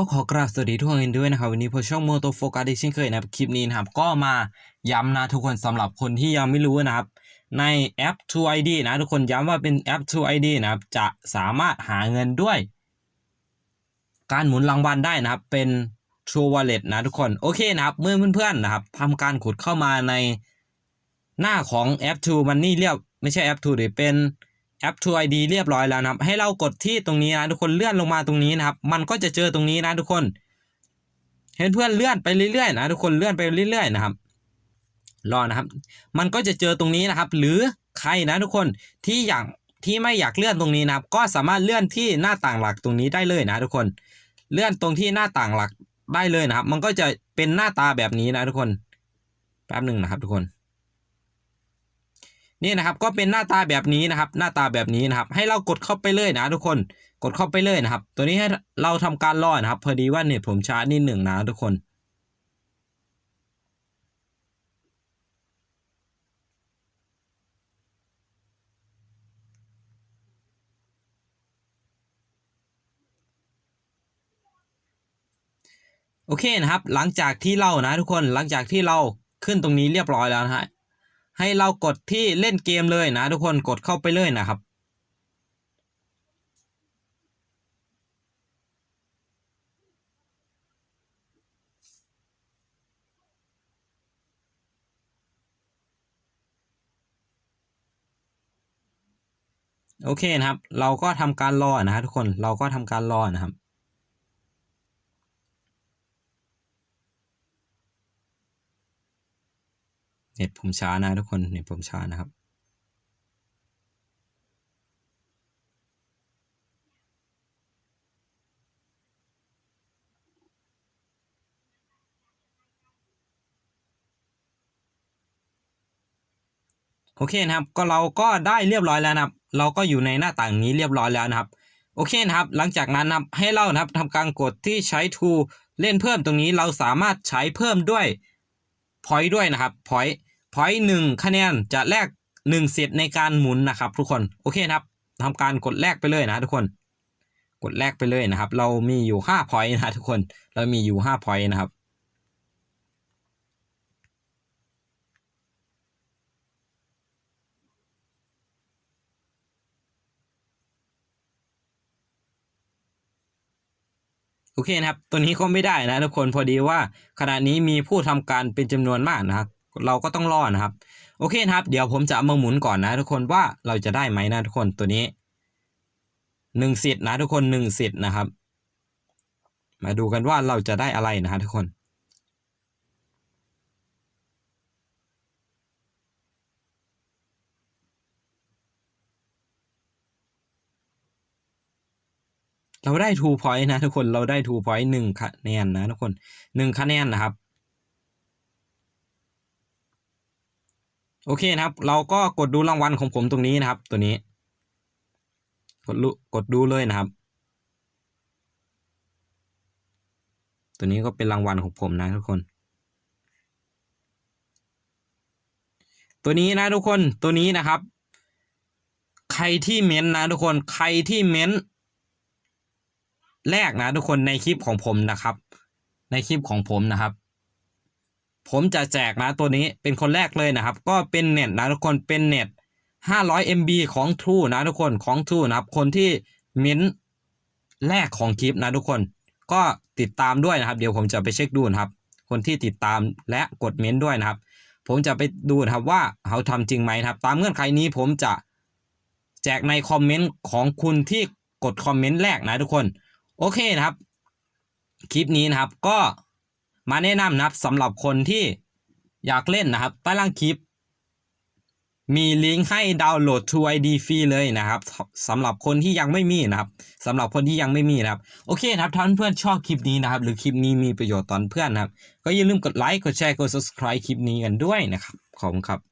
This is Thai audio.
ก็ขอกราบสวัสดีทุกคนด้วยนะครับวันนี้ผมช่องโมโตโฟกัสอีกเช่นเคยนะครับคลิปนี้นะครับก็มาย้ำนะทุกคนสำหรับคนที่ยังไม่รู้นะครับ ในแอป True ID นะทุกคนย้ำว่าเป็นแอป True ID นะครับจะสามารถหาเงินด้วย การหมุนรางวัลได้นะครับเป็น True Wallet นะทุกคนโอเคนะครับเมื่อเพื่อนๆนะครับทำการขุดเข้ามาในหน้าของแอป True Money เรียบไม่ใช่แอป True หรือเป็น แอป True ID เรียบร้อยแล้วนะครับ ให้เรากดที่ตรงนี้นะทุกคนเลื่อนลงมาตรงนี้นะครับ มันก็จะเจอตรงนี้นะทุกคน เห็นเพื่อนเลื่อนไปเรื่อยๆนะทุกคนเลื่อนไปเรื่อยๆนะครับ รอนะครับ มันก็จะเจอตรงนี้นะครับ หรือใครนะทุกคนที่อยากที่ไม่อยากเลื่อนตรงนี้นะครับ ก็สามารถเลื่อนที่หน้าต่างหลักตรงนี้ได้เลยนะทุกคน เลื่อนตรงที่หน้าต่างหลักได้เลยนะครับ มันก็จะเป็นหน้าตาแบบนี้นะทุกคน แป๊บหนึ่งนะครับทุกคน นี่นะครับก็เป็นหน้าตาแบบนี้นะครับ หน้าตาแบบนี้นะครับ ให้เรากดเข้าไปเลยนะทุกคนกดเข้าไปเลยนะครับ ตัวนี้ให้เราทำการรอนะครับ พอดีว่าเน็ตผมช้านิดหนึ่งนะทุกคน โอเคนะครับ หลังจากที่เรานะทุกคนหลังจากที่เราขึ้นตรงนี้เรียบร้อยแล้วนะฮะ ให้เรากดที่เล่นเกมเลยนะทุกคนกดเข้าไปเลยนะครับโอเคนะครับ เราก็ทำการรอนะฮะทุกคน เราก็ทำการรอนะครับ เน็ตผมช้านะทุกคนเน็ตผมช้านะครับโอเคนะครับก็เราก็ได้เรียบร้อยแล้วนะครับ เราก็อยู่ในหน้าต่างนี้เรียบร้อยแล้วนะครับ โอเคนะครับ หลังจากนั้นนะครับให้เรานะครับทำการกดที่ใช้ to เล่นเพิ่มตรงนี้เราสามารถใช้เพิ่มด้วย point ด้วยนะครับ point point หนึ่งคะแนนจะแลกหนึ่งเซตในการหมุนนะครับ ทุกคนโอเคนะครับทำการกดแลกไปเลยนะทุกคน กดแลกไปเลยนะครับ เรามีอยู่ห้า point นะทุกคนเรามีอยู่ห้า point นะครับโอเคนะครับ ตัวนี้ก็ไม่ได้นะทุกคนพอดีว่าขณะนี้มีผู้ทำการเป็นจำนวนมากนะครับ เราก็ต้องรอดนะครับ โอเคนะครับ เดี๋ยวผมจะมาหมุนก่อนนะทุกคนว่าเราจะได้ไหมนะทุกคนตัวนี้หนึ่งสิทธิ์นะทุกคนหนึ่งสิทธิ์นะครับ มาดูกันว่าเราจะได้อะไรนะฮะทุกคนเราได้ two point นะทุกคนเราได้ two point หนึ่งคะแนนนะทุกคนหนึ่งคะแนนนะครับ โอเคนะครับ เราก็กดดูรางวัลของผมตรงนี้นะครับ ตัวนี้ กดลุกดดูเลยนะครับ ตัวนี้ก็เป็นรางวัลของผมนะทุกคน ตัวนี้นะทุกคนตัวนี้นะครับ ใครที่เม้นนะทุกคนใครที่เม้นแรกนะทุกคนในคลิปของผมนะครับ ในคลิปของผมนะครับ ผมจะแจกนะตัวนี้เป็นคนแรกเลยนะครับ ก็เป็นเน็ตนะทุกคนเป็นเน็ต 500 MB ของ True นะทุกคนของ True นะครับคนที่เม้นต์แรกของคลิปนะทุกคน ก็ติดตามด้วยนะครับ เดี๋ยวผมจะไปเช็คดูนะครับ คนที่ติดตามและกดเม้นต์ด้วยนะครับ ผมจะไปดูนะครับว่าเขาทำจริงไหมครับ ตามเงื่อนไขนี้ผมจะแจกในคอมเมนต์ของคุณที่กดคอมเมนต์แรกนะทุกคน โอเคนะครับ คลิปนี้นะครับก็ มาแนะนำนะครับสำหรับคนที่อยากเล่นนะครับ ใต้ล่างคลิป มีลิงก์ให้ดาวน์โหลด True ID ฟรีเลยนะครับสำหรับคนที่ยังไม่มีนะครับสำหรับคนที่ยังไม่มีนะครับ โอเคครับถ้าเพื่อนชอบคลิปนี้นะครับ หรือคลิปนี้มีประโยชน์ตอนเพื่อนนะครับ ก็อย่าลืมกดไลค์กดแชร์กด subscribe คลิปนี้กันด้วยนะครับขอบคุณครับ